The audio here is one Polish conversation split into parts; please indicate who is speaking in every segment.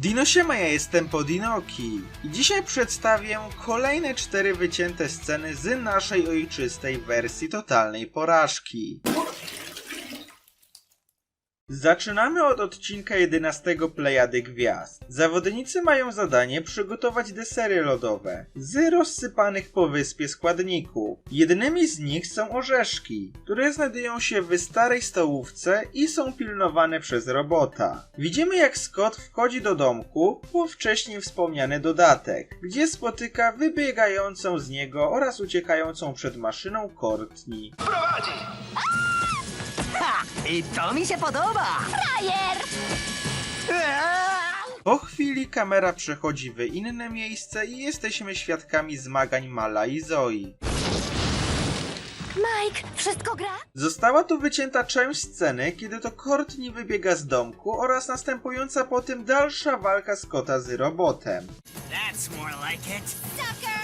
Speaker 1: Dinosiema, ja jestem Podinoki i dzisiaj przedstawię kolejne cztery wycięte sceny z naszej ojczystej wersji totalnej porażki. Zaczynamy od odcinka 11 Plejady Gwiazd. Zawodnicy mają zadanie przygotować desery lodowe z rozsypanych po wyspie składników. Jednymi z nich są orzeszki, które znajdują się w starej stołówce i są pilnowane przez robota. Widzimy jak Scott wchodzi do domku po wcześniej wspomniany dodatek, gdzie spotyka wybiegającą z niego oraz uciekającą przed maszyną Courtney.
Speaker 2: prowadzi!
Speaker 3: I to mi się podoba!
Speaker 4: Frajer!
Speaker 3: Eee!
Speaker 1: Po chwili kamera przechodzi w inne miejsce i jesteśmy świadkami zmagań Mala i Zoi.
Speaker 4: Mike, wszystko gra?
Speaker 1: Została tu wycięta część sceny, kiedy to Courtney wybiega z domku oraz następująca po tym dalsza walka Scotta z robotem.
Speaker 3: That's more like it.
Speaker 4: Sucker!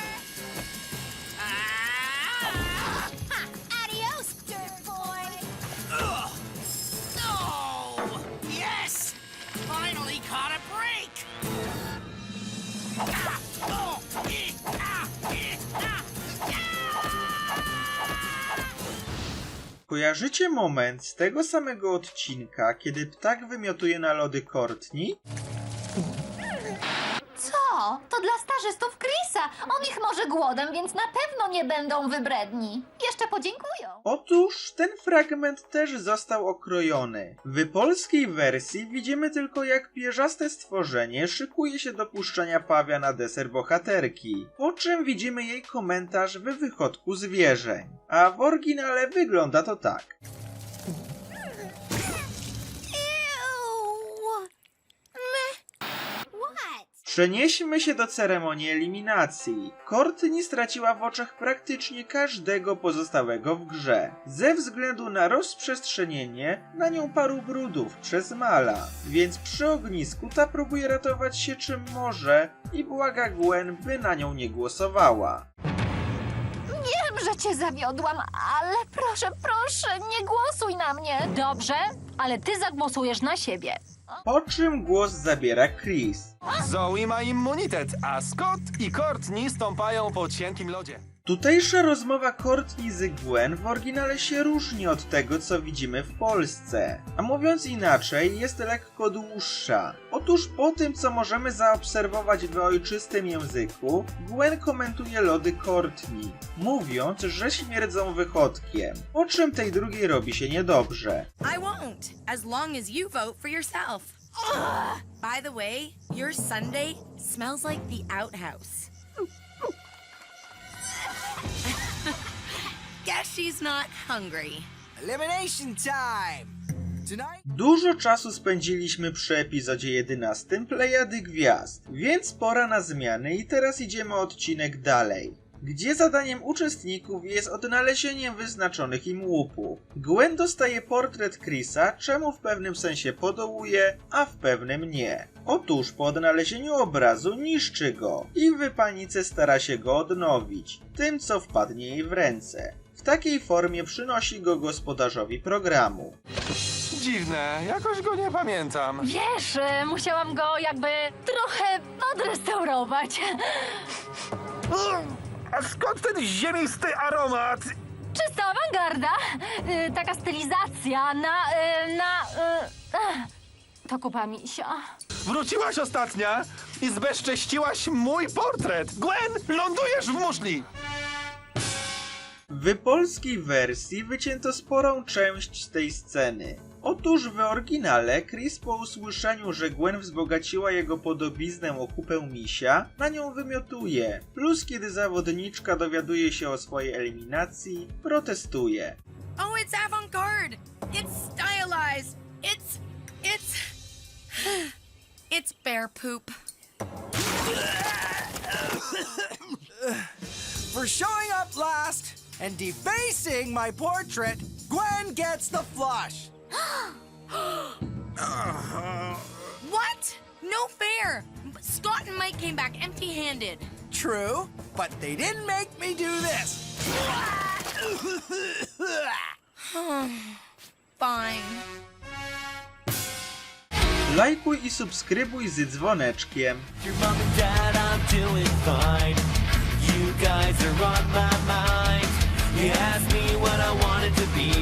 Speaker 1: Kojarzycie moment z tego samego odcinka, kiedy ptak wymiotuje na lody Courtney?
Speaker 4: Co? To dla stażystów Chrisa. On ich może głodem, więc na pewno nie będą wybredni. Jeszcze podziękują.
Speaker 1: Otóż ten fragment też został okrojony. W polskiej wersji widzimy tylko jak pierzaste stworzenie szykuje się do puszczania pawia na deser bohaterki, po czym widzimy jej komentarz w wychodku zwierzeń. A w oryginale wygląda to tak. Przenieśmy się do ceremonii eliminacji. Courtney straciła w oczach praktycznie każdego pozostałego w grze, ze względu na rozprzestrzenienie na nią paru brudów przez Mala, więc przy ognisku ta próbuje ratować się czym może i błaga Gwen, by na nią nie głosowała.
Speaker 4: Wiem, że cię zawiodłam, ale proszę, proszę, nie głosuj na mnie.
Speaker 5: Dobrze, ale ty zagłosujesz na siebie.
Speaker 1: Po czym głos zabiera Chris.
Speaker 2: Zoe ma immunitet, a Scott i Courtney stąpają po cienkim lodzie.
Speaker 1: Tutejsza rozmowa Courtney z Gwen w oryginale się różni od tego, co widzimy w Polsce. A mówiąc inaczej, jest lekko dłuższa. Otóż po tym, co możemy zaobserwować w ojczystym języku, Gwen komentuje lody Courtney, mówiąc, że śmierdzą wychodkiem, po czym tej drugiej robi się niedobrze.
Speaker 6: I won't, as long as you vote for yourself. By the way, your Sunday smells like the outhouse. She's not hungry.
Speaker 3: Elimination time! Tonight...
Speaker 1: Dużo czasu spędziliśmy przy epizodzie 11 Plejady Gwiazd, więc pora na zmiany i teraz idziemy odcinek dalej. Gdzie zadaniem uczestników jest odnalezienie wyznaczonych im łupów. Gwen dostaje portret Chrisa, czemu w pewnym sensie podołuje, a w pewnym nie. Otóż po odnalezieniu obrazu niszczy go i w panice stara się go odnowić, tym co wpadnie jej w ręce. W takiej formie przynosi go gospodarzowi programu.
Speaker 2: Dziwne, jakoś go nie pamiętam.
Speaker 5: Wiesz, e, musiałam go jakby trochę odrestaurować.
Speaker 2: A skąd ten ziemisty aromat?
Speaker 5: Czysta awangarda. E, Taka stylizacja na... e, na... ech. To kupa misia.
Speaker 2: Wróciłaś ostatnia i zbezcześciłaś mój portret. Gwen, lądujesz w muszli.
Speaker 1: W polskiej wersji wycięto sporą część z tej sceny. Otóż w oryginale Chris po usłyszeniu, że Gwen wzbogaciła jego podobiznę o kupę misia, na nią wymiotuje. Plus kiedy zawodniczka dowiaduje się o swojej eliminacji, protestuje.
Speaker 6: Oh, it's avant-garde. It's stylized. It's, it's, it's bear poop.
Speaker 7: For showing up last and defacing my portrait, Gwen gets the flush. Uh-huh.
Speaker 6: What? No fair. Scott and Mike came back empty-handed.
Speaker 7: True, but they didn't make me do this.
Speaker 6: Fine.
Speaker 1: Lajkuj i subskrybuj z dzwoneczkiem.
Speaker 8: Your mom and dad, I'm doing fine. You guys are on my mind. You asked me what I wanted to be.